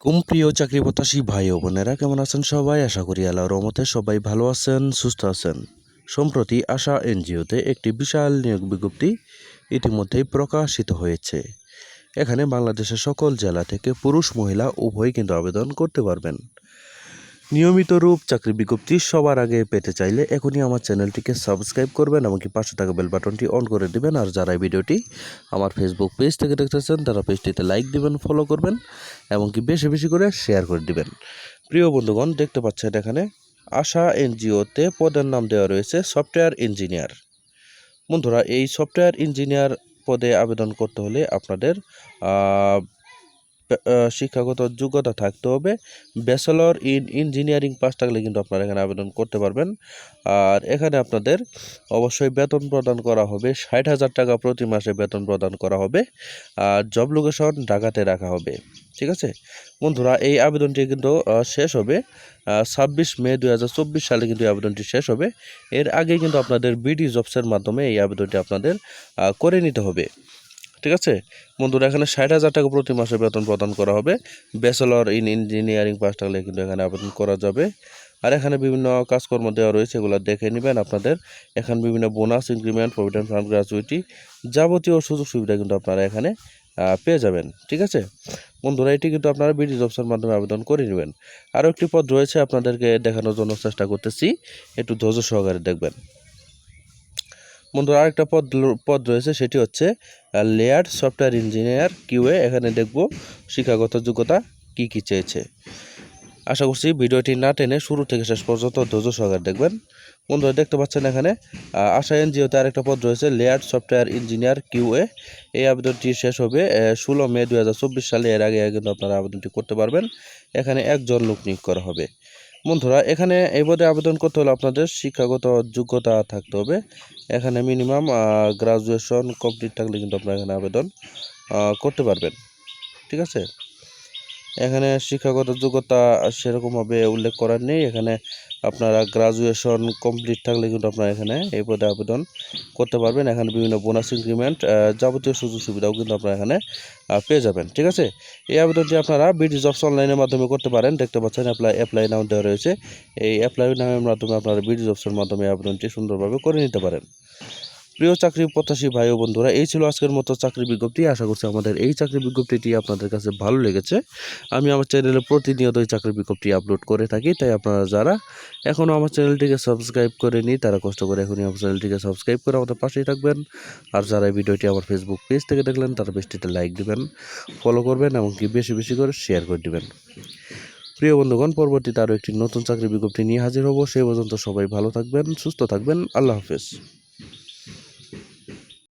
কুম প্রিয় চাকরি প্রত্যাশী ভাই ও বোনেরা, কেমন আছেন সবাই? আশা করি আল্লাহর রহমতে সবাই ভালো আছেন, সুস্থ আছেন। সম্প্রতি আশা এনজিওতে একটি বিশাল নিয়োগ বিজ্ঞপ্তি ইতিমধ্যেই প্রকাশিত হয়েছে। এখানে বাংলাদেশের সকল জেলা থেকে পুরুষ, মহিলা উভয় কিন্তু আবেদন করতে পারবেন। নিয়মিত রূপ, চাকরি বিজ্ঞপ্তি সবার আগে পেতে চাইলে এখনই আমার চ্যানেলটিকে সাবস্ক্রাইব করবেন এমনকি পাশে থাকা বেল বাটনটি অন করে দিবেন। আর যারা এই ভিডিওটি আমার ফেসবুক পেজ থেকে দেখতেছেন, তারা পেজটিতে লাইক দিবেন ফলো করবেন এমনকি বেশি বেশি করে শেয়ার করে দিবেন। প্রিয় বন্ধুগণ, দেখতে পাচ্ছেন এখানে আশা এনজিওতে পদের নাম দেওয়া রয়েছে সফটওয়্যার ইঞ্জিনিয়ার। বন্ধুরা, এই সফটওয়্যার ইঞ্জিনিয়ার পদে আবেদন করতে হলে আপনাদের শিক্ষাগত যোগ্যতা থাকতে হবে। ব্যাচেলর ইন ইঞ্জিনিয়ারিং পাস থাকলে কিন্তু আপনারা এখানে আবেদন করতে পারবেন। আর এখানে আপনাদের অবশ্যই বেতন প্রদান করা হবে, ষাট হাজার টাকা প্রতি মাসে বেতন প্রদান করা হবে, আর জব লোকেশন ঢাকাতে রাখা হবে। ঠিক আছে? বন্ধুরা, এই আবেদনটি কিন্তু শেষ হবে ছাব্বিশ মে দু হাজার চব্বিশ সালে কিন্তু এই আবেদনটি শেষ হবে। এর আগে কিন্তু আপনাদের বিডি জবসের মাধ্যমে এই আবেদনটি আপনাদের করে নিতে হবে। ঠিক আছে? বন্ধুরা, এখানে ষাট হাজার টাকা প্রতি মাসে বেতন প্রদান করা হবে। ব্যাচেলর ইন ইঞ্জিনিয়ারিং পাস থাকলে কিন্তু এখানে আবেদন করা যাবে। আর এখানে বিভিন্ন কাজকর্ম দেওয়া রয়েছে, এগুলো দেখে নেবেন আপনাদের। এখানে বিভিন্ন bonus increment provident fund gratuity যাবতীয় সুযোগ সুবিধা কিন্তু আপনারা এখানে পেয়ে যাবেন। ঠিক আছে? বন্ধুরা, এটি কিন্তু আপনারা বিডি জবসের মাধ্যমে আবেদন করে নেবেন। আরও একটি পদ রয়েছে আপনাদেরকে দেখানোর জন্য চেষ্টা করতেছি। একটু ধৈর্য সহকারে দেখবেন। বন্ধুরা, আরেকটা পদ পদ রয়েছে, সেটি হচ্ছে লেয়ার সফটওয়্যার ইঞ্জিনিয়ার কিউএ এখানে দেখব শিক্ষাগত যোগ্যতা কি কি চেয়েছে। আশা করছি ভিডিওটি না টেনে শুরু থেকে শেষ পর্যন্ত ধৈর্য সহকারে দেখবেন। বন্ধুরা, দেখতে পাচ্ছেন এখানে আশা এনজিওতে আরেকটা পদ রয়েছে লেয়ার সফটওয়্যার ইঞ্জিনিয়ার কিউএ এই আবেদনটি শেষ হবে ষোলো মে দু হাজার চব্বিশ সালে। এর আগে কিন্তু আপনারা আবেদনটি করতে পারবেন। এখানে একজন লোক নিয়োগ করা হবে। বন্ধুরা, এখানে এই পদে আবেদন করতে হলে আপনাদের শিক্ষাগত যোগ্যতা থাকতে হবে। এখানে মিনিমাম গ্রাজুয়েশন কমপ্লিট থাকলে কিন্তু আপনারা এখানে আবেদন করতে পারবেন। ঠিক আছে? এখানে শিক্ষাগত যোগ্যতা সেরকমভাবে উল্লেখ করার নেই। এখানে আপনারা গ্রাজুয়েশন কমপ্লিট থাকলে কিন্তু আপনারা এখানে এই পদে আবেদন করতে পারবেন। এখানে বিভিন্ন বোনাস ইনক্রিমেন্ট যাবতীয় সুযোগ সুবিধাও কিন্তু আপনারা এখানে পেয়ে যাবেন। ঠিক আছে? এই আবেদনটি আপনারা বিডি জবস অনলাইনের মাধ্যমে করতে পারেন। দেখতে পাচ্ছেন অ্যাপ্লাই অ্যাপ্লাই নাম দেওয়া রয়েছে। এই অ্যাপ্লাই নামের মাধ্যমে আপনারা বিডি জবসের মাধ্যমে আবেদনটি সুন্দরভাবে করে নিতে পারেন। প্রিয় চাকরি প্রত্যাশী ভাই ও বন্ধুরা, এই ছিল আজকের মতো চাকরি বিজ্ঞপ্তি। আশা করছি আমাদের এই চাকরি বিজ্ঞপ্তিটি আপনাদের কাছে ভালো লেগেছে। আমি আমার চ্যানেলে প্রতিনিয়ত এই চাকরি বিজ্ঞপ্তি আপলোড করে থাকি, তাই আপনারা যারা এখনও আমার চ্যানেলটিকে সাবস্ক্রাইব করেনি তারা কষ্ট করে এখনই আমার চ্যানেলটিকে সাবস্ক্রাইব করে আমাদের পাশেই থাকবেন। আর যারা এই ভিডিওটি আমার ফেসবুক পেজ থেকে দেখলেন, তারা পেজটিতে লাইক দিবেন ফলো করবেন, এমনকি বেশি বেশি করে শেয়ার করে দিবেন। প্রিয় বন্ধুগণ, পরবর্তীতে আরও একটি নতুন চাকরি বিজ্ঞপ্তি নিয়ে হাজির হব। সেই পর্যন্ত সবাই ভালো থাকবেন, সুস্থ থাকবেন। আল্লাহ হাফেজ।